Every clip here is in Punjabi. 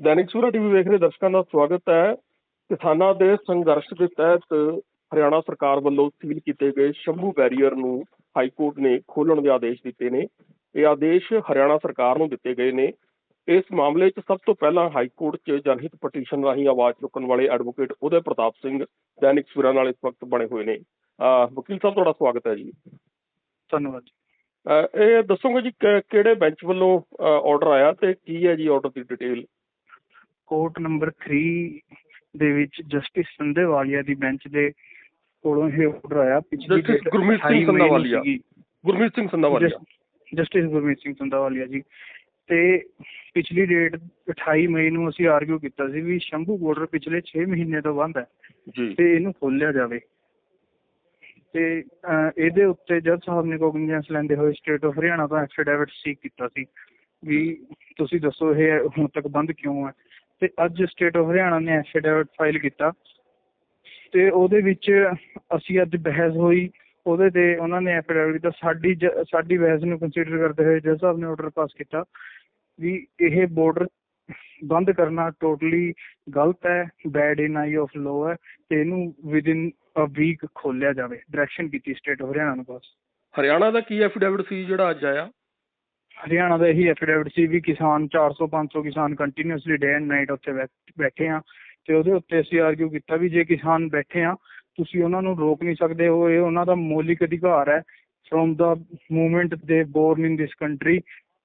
ਦੈਨਿਕ ਸੂਰਾ ਟੀਵੀ ਵੇਖ ਰਹੇ ਦਰਸ਼ਕਾਂ ਦਾ ਸਵਾਗਤ ਹੈ। ਕਿਸਾਨਾਂ ਦੇ ਸੰਘਰਸ਼ ਦੇ ਤਹਿਤ ਹਰਿਆਣਾ ਸਰਕਾਰ ਵੱਲੋਂ ਸੀਲ ਕੀਤੇ ਗਏ ਸ਼ੰਭੂ ਬੈਰੀਅਰ ਨੂੰ ਹਾਈ ਕੋਰਟ ਨੇ ਖੋਲਣ ਦੇ ਆਦੇਸ਼ ਦਿੱਤੇ ਨੇ। ਇਹ ਆਦੇਸ਼ ਹਰਿਆਣਾ ਸਰਕਾਰ ਨੂੰ ਦਿੱਤੇ ਗਏ ਨੇ। ਇਸ ਮਾਮਲੇ 'ਚ ਸਭ ਤੋਂ ਪਹਿਲਾਂ ਹਾਈ ਕੋਰਟ 'ਚ ਜਨਹਿਤ ਪਟੀਸ਼ਨ ਰਾਹੀਂ ਆਵਾਜ਼ ਚੁੱਕਣ ਵਾਲੇ ਐਡਵੋਕੇਟ ਉਦੈ ਪ੍ਰਤਾਪ ਸਿੰਘ ਦੈਨਿਕ ਸੂਰਾ ਨਾਲ ਇਸ ਵਕਤ ਬਣੇ ਹੋਏ ਨੇ। ਵਕੀਲ ਸਾਹਿਬ ਤੁਹਾਡਾ ਸਵਾਗਤ ਹੈ ਜੀ। ਧੰਨਵਾਦ ਇਹ ਦੱਸੋਗੇ ਜੀ ਕਿਹੜੇ ਬੈਂਚ ਵੱਲੋਂ ਆਰਡਰ ਆਇਆ ਤੇ ਕੀ ਹੈ ਜੀ ਆਰਡਰ ਦੀ ਡਿਟੇਲ ਕੋਰਟ ਨੰਬਰ 3 ਦੇ ਵਿੱਚ ਜਸਟਿਸ ਸੰਧੇਵਾਲੀਆ ਦੀ ਬੈਂਚ ਦੇ ਕੋਲੋਂ ਇਹ ਆਰਡਰ ਆਇਆ। ਪਿਛਲੀ ਗੁਰਮੀਤ ਸਿੰਘ 28 ਮਈ ਨੂੰ ਸੰਧਾਵਾਲੀਆ। ਗੁਰਮੀਤ ਸਿੰਘ ਸੰਧਾਵਾਲੀਆ। ਜਸ- ਜਸਟਿਸ ਗੁਰਮੀਤ ਸਿੰਘ ਸੰਧਾਵਾਲੀਆ ਜੀ। ਤੇ ਪਿਛਲੀ ਡੇਟ 28 ਮਈ ਨੂੰ ਅਸੀਂ ਆਰਗੂ ਕੀਤਾ ਸੀ ਵੀ ਸ਼ੰਭੂ ਬਾਰਡਰ ਪਿਛਲੇ 6 ਮਹੀਨੇ ਤੋਂ ਬੰਦ ਹੈ ਜੀ। ਤੇ ਇਹਨੂੰ ਖੋਲਿਆ ਜਾਵੇ। ਤੇ ਇਹਦੇ ਉੱਤੇ ਜੱਜ ਸਾਹਿਬ ਨੇ ਕੋਗਨੀਜੈਂਸ ਲੈਂਦੇ ਹੋਏ ਸਟੇਟ ਆਫ ਹਰਿਆਣਾ ਤੋਂ ਐਫੀਡੈਵਿਟ ਸੀਕ ਕੀਤਾ ਸੀ ਵੀ ਤੁਸੀਂ ਦੱਸੋ ਇਹ ਹੁਣ ਤੱਕ ਬੰਦ ਕਿਉਂ ਹੈ? ਤੇ ਅੱਜ ਸਟੇਟ ਆਫ ਹਰਿਆਣਾ ਨੇ ਐਫੀਡੈਵਿਟ ਫਾਈਲ ਕੀਤਾ ਤੇ ਉਹਦੇ ਵਿੱਚ ਅਸੀਂ ਅੱਜ ਬਹਿਸ ਹੋਈ, ਉਹਦੇ ਤੇ ਉਹਨਾਂ ਨੇ ਐਫੀਡੈਵਿਟ ਕੀਤਾ, ਸਾਡੀ ਸਾਡੀ ਬਹਿਸ ਨੂੰ ਕੰਸੀਡਰ ਕਰਦੇ ਹੋਏ ਜੱਜ ਸਾਹਿਬ ਨੇ ਆਰਡਰ ਪਾਸ ਕੀਤਾ ਵੀ ਇਹ ਬਾਰਡਰ ਬੰਦ ਕਰਨਾ ਟੋਟਲੀ ਗਲਤ ਹੈ bad in eye of law ਹੈ ਤੇ ਇਹਨੂੰ ਵਿਦਿਨ ਅ ਵੀਕ ਖੋਲਿਆ ਜਾਵੇ। ਡਾਇਰੈਕਸ਼ਨ ਕੀਤੀ ਸਟੇਟ ਹਰਿਆਣਾ ਨੂੰ ਪਾਸ ਹਰਿਆਣਾ ਦਾ ਕੀ ਐਫੀਡੈਵਿਟ ਸੀ ਜਿਹੜਾ ਅੱਜ ਆਇਆ? ਹਰਿਆਣਾ ਦਾ ਇਹੀ ਐਫੀਡੇਵਿਟ ਸੀ ਵੀ ਕਿਸਾਨ 400 500 ਕਿਸਾਨ ਕੰਟੀਨਿਊਸਲੀ ਡੇ ਐਂਡ ਨਾਈਟ ਉੱਥੇ ਬੈਠੇ ਆ ਤੇ ਉਹਦੇ ਉੱਤੇ ਅਸੀਂ ਆਰਗੂ ਕੀਤਾ ਵੀ ਜੇ ਕਿਸਾਨ ਬੈਠੇ ਆ ਤੁਸੀਂ ਉਹਨਾਂ ਨੂੰ ਰੋਕ ਨਹੀਂ ਸਕਦੇ ਹੋ ਇਹ ਉਹਨਾਂ ਦਾ ਮੌਲਿਕ ਅਧਿਕਾਰ ਹੈ from the movement they born in this country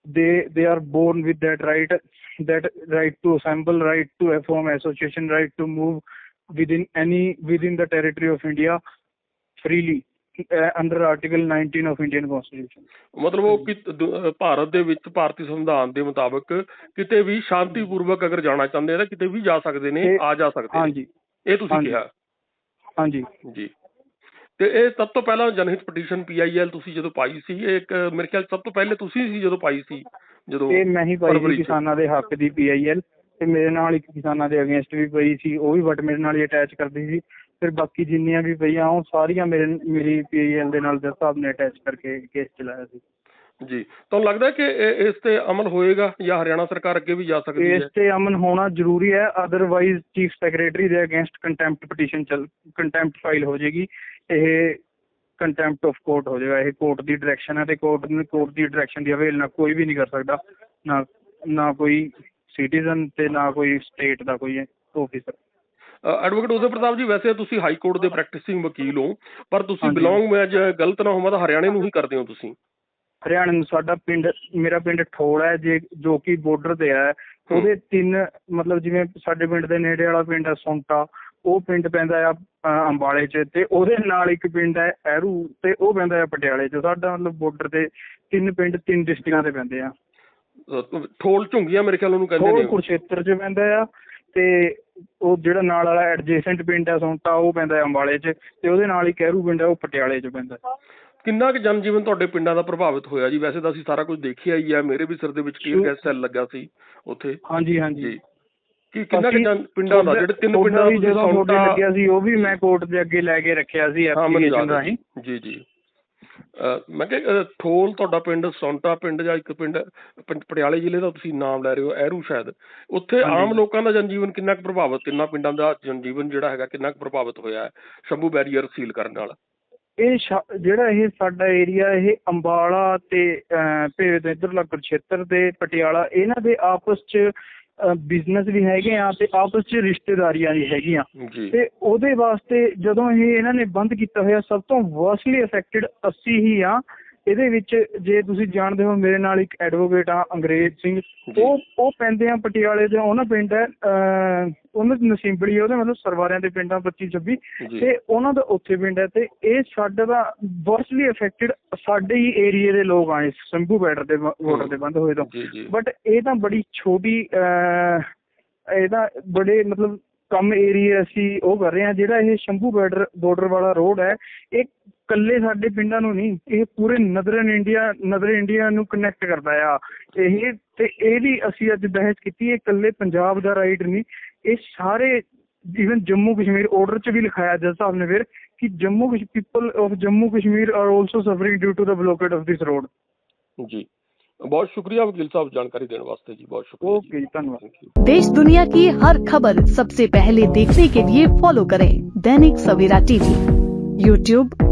they they are born with that right that right to assemble, right to form association, right to move within any within the territory of India freely. Under article 19 of indian constitution ਮਤਲਬ ਉਹ ਕਿ ਦ- ਭਾਰਤ ਦੇ ਵਿੱਚ ਭਾਰਤੀ ਸੰਵਿਧਾਨ ਦੇ ਮੁਤਾਬਕ ਕਿਤੇ ਵੀ ਸ਼ਾਂਤੀਪੂਰਵਕ ਅਗਰ ਜਾਣਾ ਚਾਹੁੰਦੇ ਆ ਤਾਂ ਕਿਤੇ ਵੀ ਜਾ ਸਕਦੇ ਨੇ ਇਹ- ਆ ਜਾ ਸਕਦੇ ਨੇ ਹਾਂਜੀ। ਇਹ ਤੁਸੀਂ ਹਾਂਜੀ। ਕਿਹਾ? ਹਾਂਜੀ। ਜੀ। ਤੇ ਇਹ ਸਭ ਤੋਂ ਪਹਿਲਾਂ ਜਨਹਿਤ ਪਟੀਸ਼ਨ ਪੀਆਈਐਲ ਤੁਸੀਂ ਜਦੋਂ ਪਾਈ ਸੀ ਇਹ ਇੱਕ ਮੇਰੇ ਖਿਆਲ ਸਭ ਤੋਂ ਪਹਿਲੇ ਤੁਸੀਂ ਸੀ ਜਦੋਂ ਪਾਈ ਸੀ ਜਦੋਂ ਇਹ ਮੈਂ ਹੀ ਪਾਈ ਫਰਵਰੀ ਸੀ 'ਚ। ਕਿਸਾਨਾਂ ਦੇ ਹੱਕ ਦੀ ਪੀਆਈਐਲ ਤੇ ਮੇਰੇ ਨਾਲ ਇੱਕ ਕਿਸਾਨਾਂ ਦੇ ਅਗੇਂਸਟ ਵੀ ਪਈ ਸੀ ਉਹ ਵੀ ਬਟ ਮੇਰੇ ਨਾਲ ਹੀ ਅਟੈਚ ਕਰਦੀ ਸੀ। ਫਿਰ ਬਾਕੀ ਜਿੰਨੀਆਂ ਵੀ ਪਈਆਂ ਉਹ ਸਾਰੀਆਂ ਮੇਰੇ ਮੇਰੀ ਪੀਆਈਐਲ ਦੇ ਨਾਲ ਜੱਜ ਸਾਹਿਬ ਨੇ ਅਟੈਚ ਕਰਕੇ ਕੇਸ ਚਲਾਇਆ ਸੀ। ਜੀ। ਤੁਹਾਨੂੰ ਲੱਗਦਾ ਕਿ ਇਸ ਤੇ ਅਮਲ ਹੋਏਗਾ ਜਾਂ ਹਰਿਆਣਾ ਸਰਕਾਰ ਅੱਗੇ ਵੀ ਜਾ ਸਕਦੀ ਇਸ ਹੈ ਤੇ ਅਮਨ ਹੋਣਾ ਜ਼ਰੂਰੀ ਹੈ ਅਦਰਵਾਈਜ਼ ਚੀਫ ਸੈਕਟਰੀ ਦੇ ਅਗੇਂਸਟ ਕੰਟੈਂਪਟ ਪਟੀਸ਼ਨ ਚੱਲ ਕੰਟੈਂਪਟ ਫਾਈਲ ਹੋ ਜਾਏਗੀ। ਇਹ ਕੰਟੈਂਪਟ ਆਫ ਕੋਰਟ ਹੋ ਜਾਏਗਾ। ਇਹ ਕੋਰਟ ਦੀ ਡਾਇਰੈਕਸ਼ਨ ਹੈ ਤੇ ਕੋਰਟ ਨੂੰ ਕੋਰਟ ਦੀ ਡਾਇਰੈਕਸ਼ਨ ਦੀ ਅਵੇਲ ਨਾ ਕੋਈ ਵੀ ਨਹੀਂ ਕਰ ਸਕਦਾ। ਨਾ ਨਾ ਕੋਈ ਸਿਟੀਜ਼ਨ ਤੇ ਨਾ ਕੋਈ ਸਟੇਟ ਦਾ ਕੋਈ ਆਫੀਸਰ ਐਡਵੋਕੇਟ ਉਦੈ ਪ੍ਰਤਾਪ ਜੀ ਵੈਸੇ ਤੁਸੀਂ ਹਾਈ ਕੋਰਟ ਦੇ ਪ੍ਰੈਕਟਿਸਿੰਗ ਵਕੀਲ ਹੋ ਪਰ ਤੁਸੀਂ ਹਾਂਜੀ। ਬਿਲੋਂਗ ਮੈਂ ਜੇ ਗਲਤ ਨਾ ਹੋਵਾਂ ਤਾਂ ਹਰਿਆਣੇ ਨੂੰ ਹੀ ਕਰਦੇ ਹੋ ਤੁਸੀਂ। ਹਰਿਆਣਾ ਨੂੰ ਸਾਡਾ ਪਿੰਡ ਮੇਰਾ ਪਿੰਡ ਠੋੜ ਹੈ ਜੇ ਜੋ ਕਿ ਬਾਰਡਰ ਤੇ ਹੈ ਉਹਦੇ ਤਿੰਨ ਮਤਲਬ ਜਿਵੇਂ ਸਾਡੇ ਪਿੰਡ ਦੇ ਨੇੜੇ ਵਾਲਾ ਪਿੰਡ ਹੈ ਸੌਂਟਾ ਉਹ ਪਿੰਡ ਪੈਂਦਾ ਆ ਅ, ਅੰਬਾਲੇ 'ਚ ਤੇ ਉਹਦੇ ਨਾਲ ਇੱਕ ਪਿੰਡ ਹੈ ਐਰੂ ਤੇ ਉਹ ਪੈਂਦਾ ਆ ਪਟਿਆਲੇ 'ਚ। ਸਾਡਾ ਮਤਲਬ ਬਾਰਡਰ ਤੇ ਤਿੰਨ ਪਿੰਡ ਤਿੰਨ ਡਿਸਟ੍ਰਿਕਟਾਂ ਤੇ ਪੈਂਦੇ ਆ। ਅਹ ਠੋਲ ਝੁੰਗੀਆਂ ਮੇਰੇ ਖਿਆਲ ਉਹਨੂੰ ਕਹਿੰਦੇ ਉਹ ਨੇ ਕੁਰਸ਼ੇਤਰ 'ਚ ਪੈਂਦਾ ਆ ਤੇ ਉਹ ਜਿਹੜਾ ਨਾਲ ਵਾਲਾ ਐਡਜੇਸੈਂਟ ਪਿੰਡ ਹੈ ਸੌਂਟਾ ਉਹ ਪੈਂਦਾ ਆ ਅੰਬਾਲੇ 'ਚ ਤੇ ਉਹਦੇ ਨਾਲ ਹੀ ਕੈਰੂ ਪਿੰਡ ਹੈ ਉਹ ਪਟਿਆਲੇ 'ਚ ਪੈਂਦਾ ਕਿੰਨਾ ਕੁ ਜਨਜੀਵਨ ਤੁਹਾਡੇ ਪਿੰਡਾਂ ਦਾ ਪ੍ਰਭਾਵਿਤ ਹੋਇਆ ਜੀ? ਵੈਸੇ ਤਾਂ ਅਸੀਂ ਸਾਰਾ ਕੁਝ ਦੇਖਿਆ ਹੀ ਹੈ ਮੇਰੇ ਵੀ ਸਿਰ ਦੇ ਵਿੱਚ ਟੀਅਰ ਗੈਸ ਸੈੱਲ ਲੱਗਾ ਸੀ ਉੱਥੇ। ਹਾਂਜੀ ਹਾਂਜੀ। ਜੀ। ਕੀ ਕਿੰਨਾ ਕੁ ਅਸੀਂ ਜਨ ਪਿੰਡਾਂ ਦਾ ਜਿਹੜੇ ਤਿੰਨ ਤੁਹਾਡਾ ਪਿੰਡਾਂ ਵੀ ਦਾ ਜਦੋਂ ਤੁਸੀਂ ਤੁਹਾਡੇ ਸੌਂਟਾ ਲੱਗਿਆ ਸੀ ਉਹ ਵੀ ਮੈਂ ਕੋਰਟ ਦੇ ਅੱਗੇ ਲੈ ਕੇ ਰੱਖਿਆ ਸੀ ਹਾਂ ਮੈਨੂੰ ਐਪਲੀਕੇਸ਼ਨ ਯਾਦ ਹੈ ਰਾਹੀਂ। ਜੀ ਜੀ। ਮੈਂ ਕਿਹਾ ਠੋਲ ਤੁਹਾਡਾ ਪਿੰਡ ਸੌਂਟਾ ਪਿੰਡ ਜਾਂ ਇੱਕ ਪਿੰਡ ਪਟਿਆਲੇ ਜ਼ਿਲ੍ਹੇ ਦਾ ਤੁਸੀਂ ਨਾਮ ਲੈ ਰਹੇ ਹੋ ਐਰੂ ਸ਼ਾਇਦ ਉੱਥੇ। ਆਮ ਲੋਕਾਂ ਦਾ ਜਨਜੀਵਨ ਕਿੰਨਾ ਕੁ ਪ੍ਰਭਾਵਿਤ ਕਿੰਨਾ ਪਿੰਡਾਂ ਦਾ ਜਨਜੀਵਨ ਜਿਹੜਾ ਹੈਗਾ ਕਿੰਨਾ ਕੁ ਪ੍ਰਭਾਵਿਤ ਹੋਇਆ ਹੈ ਸ਼ੰਭੂ ਬੈਰੀਅਰ ਸੀਲ ਕਰਨ ਨਾਲ ਇਹ ਸ਼ਾ- ਜਿਹੜਾ ਇਹ ਸਾਡਾ ਏਰੀਆ ਇਹ ਅੰਬਾਲਾ ਤੇ ਤੋਂ ਇੱਧਰਲਾ ਕੁਰਛੇਤਰ ਤੇ ਪਟਿਆਲਾ ਇਹਨਾਂ ਦੇ ਆਪਸ ਚ ਬਿਜ਼ਨਸ ਵੀ ਹੈਗੇ ਆ ਤੇ ਆਪਸ ਚ ਰਿਸ਼ਤੇਦਾਰੀਆਂ ਵੀ ਹੈਗੀਆਂ। ਤੇ ਉਹਦੇ ਵਾਸਤੇ ਜਦੋਂ ਇਹ ਇਹਨਾਂ ਨੇ ਬੰਦ ਕੀਤਾ ਹੋਇਆ ਸਭ ਤੋਂ ਵਰਸਲੀ ਅਫੈਕਟਡ ਅਸੀਂ ਹੀ ਆ। ਇਹਦੇ ਵਿੱਚ ਜੇ ਤੁਸੀਂ ਜਾਣਦੇ ਹੋ ਮੇਰੇ ਨਾਲ ਇੱਕ ਐਡਵੋਕੇਟ ਆ ਅੰਗਰੇਜ਼ ਸਿੰਘ। ਉਹ ਉਹ ਪੈਂਦੇ ਆ ਪਟਿਆਲੇ ਦੇ ਉਹਨਾਂ ਪਿੰਡ ਹੈ ਉਹਨਾਂ ਦੀ ਨਸੀਬੜੀ ਉਹਦੇ ਮਤਲਬ ਸਰਵਾਰਿਆਂ ਦੇ ਪਿੰਡਾਂ 25 26 ਜੀ। ਤੇ ਉਹਨਾਂ ਦਾ ਉੱਥੇ ਪਿੰਡ ਹੈ ਤੇ ਇਹ ਸਾਡਾ ਦਾ ਵਰਸਲੀ ਅਫੈਕਟਡ ਸਾਡੇ ਹੀ ਏਰੀਏ ਦੇ ਲੋਕ ਆਏ ਸੰਭੂ ਬਾਰਡਰ ਦੇ ਬਾਰਡਰ ਦੇ ਬੰਦ ਹੋਏ ਤੋਂ। ਬਟ ਇਹ ਤਾਂ ਬੜੀ ਛੋਟੀ ਅਹ, ਇਹ ਤਾਂ ਬੜੇ ਮਤਲਬ ਕਮ ਏਰੀਆ ਅਸੀਂ ਉਹ ਕਰ ਰਹੇ ਹਾਂ ਜਿਹੜਾ ਇਹ ਸ਼ੰਭੂ ਬਾਰਡਰ ਬਾਰਡਰ ਵਾਲਾ ਰੋਡ ਹੈ ਇਹ ਕੱਲੇ ਸਾਡੇ ਪਿੰਡਾਂ ਨੂੰ ਨਹੀਂ ਇਹ ਪੂਰੇ ਨਦਰਨ ਇੰਡੀਆ ਨਦਰ ਇੰਡੀਆ ਨੂੰ ਕਨੈਕਟ ਕਰਦਾ ਆ ਇਹ ਤੇ ਇਹ ਵੀ ਅਸੀਂ ਅੱਜ ਬਹਿਸ ਕੀਤੀ ਇਹ ਕੱਲੇ ਪੰਜਾਬ ਦਾ ਰਾਈਟ ਨਹੀਂ ਇਹ ਸਾਰੇ ਇਵਨ ਜੰਮੂ ਕਸ਼ਮੀਰ ਆਰਡਰ 'ਚ ਵੀ ਲਿਖਾਇਆ ਜੱਜ ਸਾਹਿਬ ਨੇ ਫਿਰ ਕਿ Jammu people of Jammu Kashmir are also suffering due to the blockade of this road ਜੀ ਬਹੁਤ ਸ਼ੁਕਰੀਆ ਵਕੀਲ ਸਾਹਿਬ ਜਾਣਕਾਰੀ ਦੇਣ ਵਾਸਤੇ ਜੀ ਬਹੁਤ ਸ਼ੁਕਰੀਆ ਓਕੇ ਜੀ ਧੰਨਵਾਦ ਥੈਂਕ ਯੂ देश दुनिया की हर खबर सबसे पहले देखने के लिए फॉलो करें दैनिक सवेरा टीवी यूट्यूब